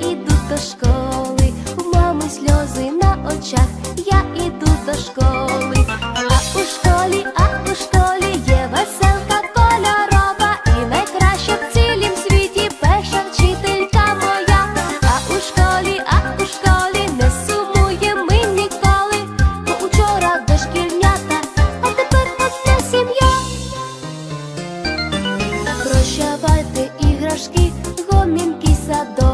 іду до школи, в мами сльози на очах, я іду до школи, а у школі, а у школі є веселка кольорова, і найкраща в цілім світі перша вчителька моя. А у школі, а у школі не сумуємо ми ніколи, бо учора дошкільнята, а тепер одна сім'я. Прощавайте іграшки, гомінкий садочок,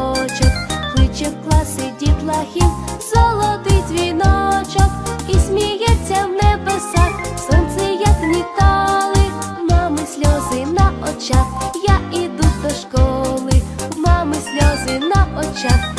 я